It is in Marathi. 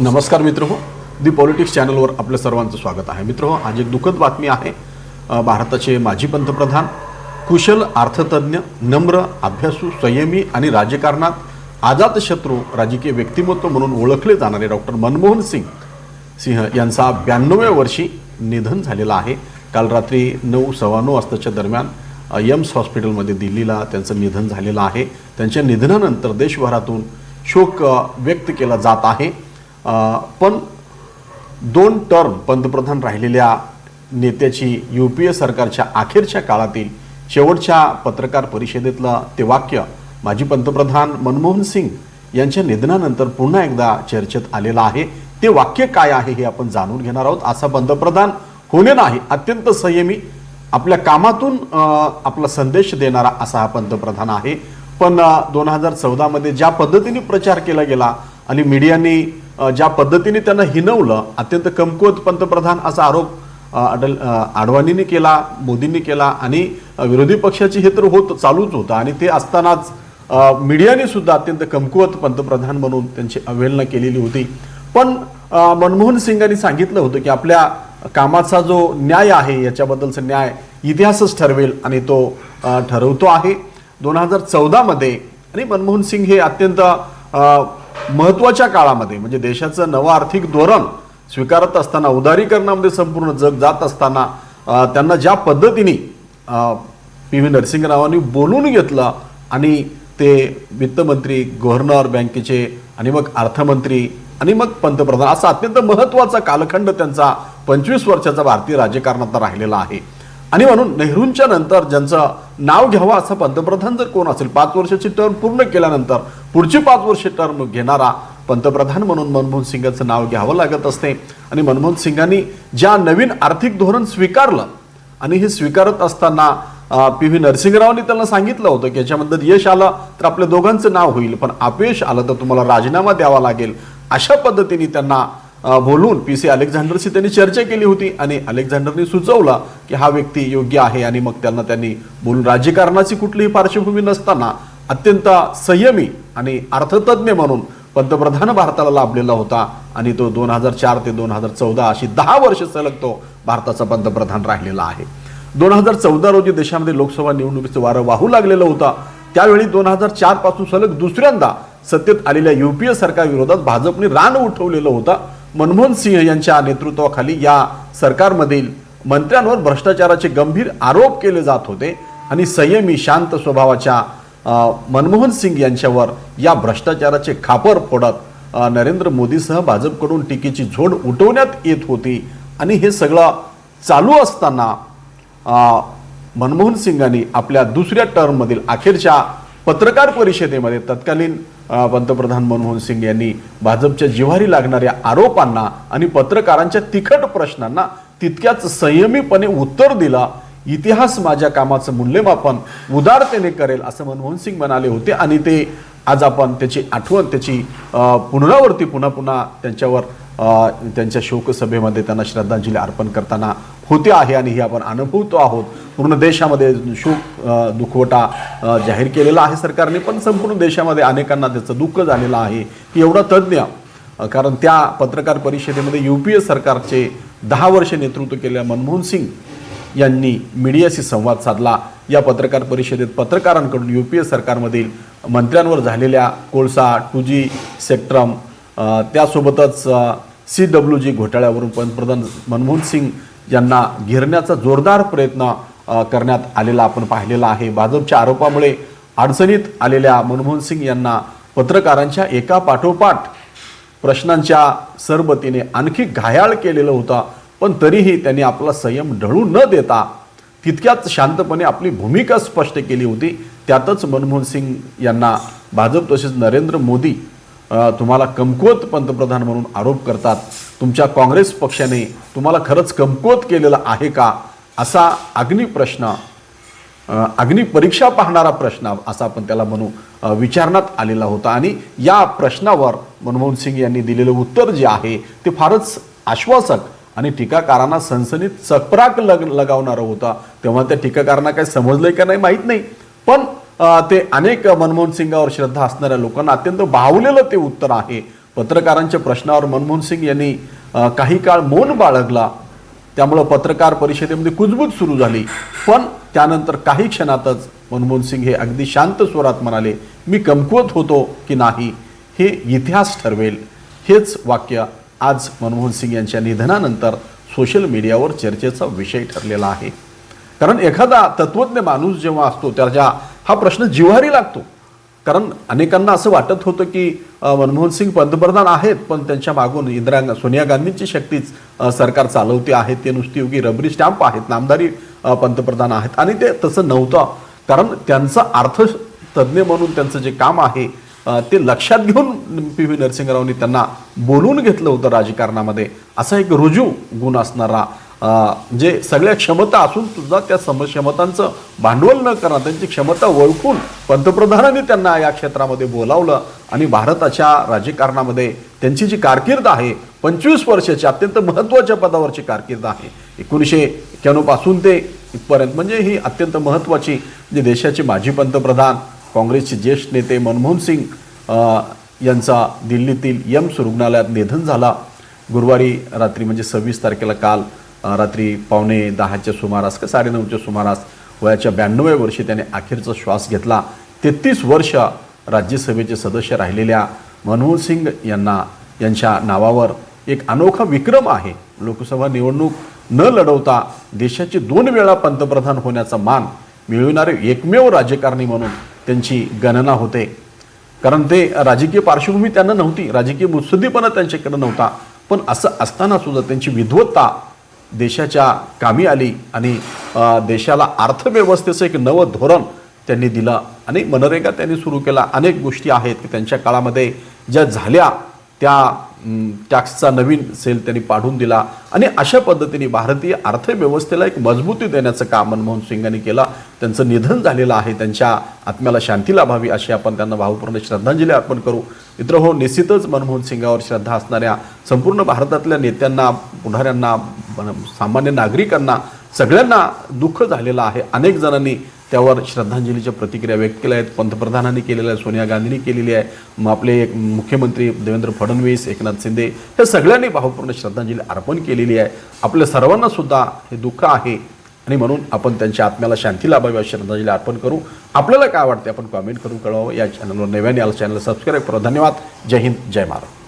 नमस्कार मित्र हो दी पॉलिटिक्स चॅनलवर आपल्या सर्वांचं स्वागत आहे. मित्र हो आज एक दुःखद बातमी आहे. भारताचे माजी पंतप्रधान कुशल अर्थतज्ञ नम्र अभ्यासू संयमी आणि राजकारणात अजातशत्रू राजकीय व्यक्तिमत्व म्हणून ओळखले जाणारे डॉक्टर मनमोहन सिंग सिंह यांचा ब्याण्णव्या वर्षी निधन झालेलं आहे. काल रात्री नऊ सव्वा नऊ वाजताच्या दरम्यान यम्स हॉस्पिटलमध्ये दिल्लीला त्यांचं निधन झालेलं आहे. त्यांच्या निधनानंतर देशभरातून शोक व्यक्त केला जात आहे. पण दोन टर्म पंतप्रधान राहिलेल्या नेत्याची यू पी ए सरकारच्या अखेरच्या काळातील शेवटच्या पत्रकार परिषदेतलं ते वाक्य माजी पंतप्रधान मनमोहन सिंग यांच्या निधनानंतर पुन्हा एकदा चर्चेत आलेलं आहे. ते वाक्य काय आहे हे आपण जाणून घेणार आहोत. असा पंतप्रधान होणे नाही अत्यंत संयमी आपल्या कामातून आपला संदेश देणारा असा हा पंतप्रधान आहे. पण दोन हजार चौदामध्ये ज्या पद्धतीने प्रचार केला गेला आणि मीडियाने ज्या पद्धतीने त्यांना हिनवलं अत्यंत कमकुवत पंतप्रधान असा आरोप अटल आडवाणींनी आडवाणीने केला मोदींनी केला आणि विरोधी पक्षाची हे तर होत चालूच होतं आणि ते असतानाच मीडियाने सुद्धा अत्यंत कमकुवत पंतप्रधान म्हणून त्यांची अवहेलना केलेली होती. पण मनमोहन सिंगांनी सांगितलं होतं की आपल्या कामाचा जो न्याय आहे याच्याबद्दलचा न्याय इतिहासच ठरवेल आणि तो ठरवतो आहे. दोन हजार चौदामध्ये आणि मनमोहन सिंग हे अत्यंत महत्त्वाच्या काळामध्ये म्हणजे देशाचं नवं आर्थिक धोरण स्वीकारत असताना उदारीकरणामध्ये संपूर्ण जग जात असताना त्यांना ज्या पद्धतीने पी व्ही नरसिंहरावांनी बोलून घेतलं आणि ते वित्तमंत्री गव्हर्नर बँकेचे आणि मग अर्थमंत्री आणि मग पंतप्रधान असा अत्यंत महत्त्वाचा कालखंड त्यांचा पंचवीस वर्षाचा भारतीय राजकारणात राहिलेला आहे. आणि म्हणून नेहरूंच्या नंतर ज्यांचं नाव घ्यावं असं पंतप्रधान जर कोण असेल पाच वर्षाची टर्म पूर्ण केल्यानंतर पुढची पाच वर्ष टर्म घेणारा पंतप्रधान म्हणून मनमोहन सिंगाचं नाव घ्यावं लागत असते. आणि मनमोहन सिंगांनी ज्या नवीन आर्थिक धोरण स्वीकारलं आणि हे स्वीकारत असताना पी व्ही नरसिंहरावांनी त्यांना सांगितलं होतं की याच्यामध्ये यश आलं तर आपल्या दोघांचं नाव होईल. पण अपयश आलं तर तुम्हाला राजीनामा द्यावा लागेल. अशा पद्धतीने त्यांना बोलून पी सी अलेक्झांडरशी त्यांनी चर्चा केली होती आणि अलेक्झांडरने सुचवला की हा व्यक्ती योग्य आहे आणि मग त्यांना त्यांनी बोलून राजकारणाची कुठलीही पार्श्वभूमी नसताना अत्यंत संयमी आणि अर्थतज्ञ म्हणून पंतप्रधान भारताला लाभलेला होता आणि तो दोन हजार चार ते दोन हजार चौदा अशी दहा वर्ष सलग तो भारताचा पंतप्रधान राहिलेला आहे. दोन हजार चौदा रोजी देशामध्ये लोकसभा निवडणुकीचं वारं वाहू लागलेलं होतं. त्यावेळी दोन हजार चारपासून सलग दुसऱ्यांदा सत्तेत आलेल्या युपीए सरकारविरोधात भाजपने रान उठवलेलं होतं. मनमोहन सिंह यांच्या नेतृत्वाखाली या सरकारमधील मंत्र्यांवर भ्रष्टाचाराचे गंभीर आरोप केले जात होते आणि संयमी शांत स्वभावाच्या मनमोहन सिंग यांच्यावर या भ्रष्टाचाराचे खापर फोडत नरेंद्र मोदीसह भाजपकडून टीकेची झोड उठवण्यात येत होती. आणि हे सगळं चालू असताना मनमोहन सिंगांनी आपल्या दुसऱ्या टर्ममधील अखेरच्या पत्रकार परिषदेमध्ये तत्कालीन पंतप्रधान मनमोहन सिंग यांनी भाजपच्या जिव्हारी लागणाऱ्या आरोपांना आणि पत्रकारांच्या तिखट प्रश्नांना तितक्याच संयमीपणे उत्तर दिलं. इतिहास माझ्या कामाचं मूल्यमापन उदारतेने करेल असं मनमोहन सिंग म्हणाले होते. आणि ते आज आपण त्याची आठवण त्याची पुनरावृत्ती पुन्हा पुन्हा त्यांच्यावर त्यांच्या शोकसभेमध्ये त्यांना श्रद्धांजली अर्पण करताना होते आहे आणि हे आपण अनुभवतो आहोत. पूर्ण देशामध्ये शोक दुखवटा जाहीर केलेला आहे सरकारने पण संपूर्ण देशामध्ये अनेकांना त्याचं दुःख झालेलं आहे की एवढा तज्ज्ञ कारण त्या पत्रकार परिषदेमध्ये यू पी ए सरकारचे दहा वर्षे नेतृत्व केलेल्या मनमोहन सिंग यांनी मीडियाशी संवाद साधला. या पत्रकार परिषदेत पत्रकारांकडून यू पी ए सरकारमधील मंत्र्यांवर झालेल्या कोळसा टू जी सेक्ट्रम त्यासोबतच सी डब्ल्यू जी घोटाळ्यावरून पंतप्रधान मनमोहन सिंग यांना घेरण्याचा जोरदार प्रयत्न करण्यात आलेला आपण पाहिलेला आहे. भाजपच्या आरोपामुळे अडचणीत आलेल्या मनमोहन सिंग यांना पत्रकारांच्या एका पाठोपाठ प्रश्नांच्या सरबतीने आणखी घायाळ केलेलं होतं पण तरीही त्यांनी आपला संयम ढळू न देता तितक्याच शांतपणे आपली भूमिका स्पष्ट केली होती. त्यातच मनमोहन सिंग यांना भाजप तसेच नरेंद्र मोदी तुम्हाला कमकुवत पंतप्रधान म्हणून आरोप करतात. तुमच्या काँग्रेस पक्षाने तुम्हाला खरंच कमकुवत केलेलं आहे का? असा अग्निप्रश्न अग्निपरीक्षा पाहणारा प्रश्न असा आपण त्याला म्हणू विचारण्यात आलेला होता. आणि या प्रश्नावर मनमोहन सिंग यांनी दिलेलं उत्तर जे आहे ते फारच आश्वासक आणि टीकाकारांना सनसनीत चपराक लग लगावणारं होतं. तेव्हा त्या टीकाकारांना काही समजलंय का नाही माहीत नाही. पण ते अनेक मनमोहन सिंगावर श्रद्धा असणाऱ्या लोकांना अत्यंत भावलेलं ते उत्तर आहे. पत्रकारांच्या प्रश्नावर मनमोहन सिंग यांनी काही काळ मौन बाळगला. त्यामुळं पत्रकार परिषदेमध्ये कुजबूज सुरू झाली. पण त्यानंतर काही क्षणातच मनमोहन सिंग हे अगदी शांत स्वरात म्हणाले मी कमकुवत होतो की नाही हे इतिहास ठरवेल. हेच वाक्य आज मनमोहन सिंग यांच्या निधनानंतर सोशल मीडियावर चर्चेचा विषय ठरलेला आहे. कारण एखादा तत्वज्ञ माणूस जेव्हा असतो त्याच्या हा प्रश्न जिव्हारी लागतो. कारण अनेकांना असं वाटत होतं की मनमोहन सिंग पंतप्रधान आहेत पण त्यांच्या मागून इंदिरा सोनिया गांधींची शक्तीच सरकार चालवते आहे. ते नुसती योगी रबरी स्टॅम्प आहेत. नामदारी पंतप्रधान आहेत. आणि ते तसं नव्हतं. कारण त्यांचं अर्थतज्ज्ञ म्हणून त्यांचं जे काम आहे ते लक्षात घेऊन पी व्ही नरसिंहरावनी त्यांना बोलवून घेतलं होतं राजकारणामध्ये. असा एक रुजू गुण असणारा जे सगळ्या क्षमता असून सुद्धा त्या सम क्षमतांचं भांडवल न करणं त्यांची क्षमता ओळखून पंतप्रधानांनी त्यांना या क्षेत्रामध्ये बोलावलं आणि भारताच्या राजकारणामध्ये त्यांची जी कारकीर्द आहे पंचवीस वर्षाची अत्यंत महत्त्वाच्या पदावरची कारकीर्द आहे. एकोणीसशे एक्क्याण्णवपासून ते इथपर्यंत म्हणजे ही अत्यंत महत्त्वाची जे देशाचे माजी पंतप्रधान काँग्रेसचे ज्येष्ठ नेते मनमोहन सिंग यांचा दिल्लीतील यम्स रुग्णालयात निधन झाला. गुरुवारी रात्री म्हणजे सव्वीस तारखेला काल रात्री पावणे दहाच्या सुमारास का साडेनऊच्या सुमारास वयाच्या ब्याण्णव्या वर्षी त्याने अखेरचा श्वास घेतला. तेहतीस वर्ष राज्यसभेचे सदस्य राहिलेल्या मनमोहन सिंग यांना यांच्या नावावर एक अनोखा विक्रम आहे. लोकसभा निवडणूक न लढवता देशाचे दोन वेळा पंतप्रधान होण्याचा मान मिळविणारे एकमेव राजकारणी म्हणून त्यांची गणना होते. कारण ते राजकीय पार्श्वभूमी त्यांना नव्हती राजकीय मुत्सुद्धीपणा त्यांच्याकडे नव्हता. पण असं असताना सुद्धा त्यांची विद्वत्ता देशाच्या कामी आली आणि देशाला अर्थव्यवस्थेचं एक नवं धोरण त्यांनी दिलं आणि मनरेगा त्यांनी सुरू केला. अनेक गोष्टी आहेत की त्यांच्या काळामध्ये ज्या झाल्या त्या टॅक्सचा नवीन सेल त्यांनी पाडून दिला आणि अशा पद्धतीने भारतीय अर्थव्यवस्थेला एक मजबूती देण्याचं काम मनमोहन सिंगांनी केलं. त्यांचं निधन झालेलं आहे त्यांच्या आत्म्याला शांती लाभावी अशी आपण त्यांना भावपूर्ण श्रद्धांजली अर्पण करू. मित्र हो निश्चितच मनमोहन सिंगावर श्रद्धा असणाऱ्या संपूर्ण भारतातल्या नेत्यांना पुढाऱ्यांना सामान्य नागरिकांना सगळ्यांना दुःख झालेलं आहे. अनेक जणांनी त्यावर श्रद्धांजलीच्या प्रतिक्रिया व्यक्त केल्या आहेत. पंतप्रधानांनी केलेल्या आहे सोनिया गांधींनी केलेली आहे. मग आपले एक मुख्यमंत्री देवेंद्र फडणवीस एकनाथ शिंदे हे सगळ्यांनी भावपूर्ण श्रद्धांजली अर्पण केलेली आहे. आपल्या सर्वांनासुद्धा हे दुःख आहे. आणि म्हणून आपण त्यांच्या आत्म्याला शांती लाभावी अशी श्रद्धांजली अर्पण करू. आपल्याला काय वाटते आपण कॉमेंट करून कळवावं. या चॅनलवर नव्याने आलं चॅनल सबस्क्राईब करा. धन्यवाद. जय हिंद. जय महाराज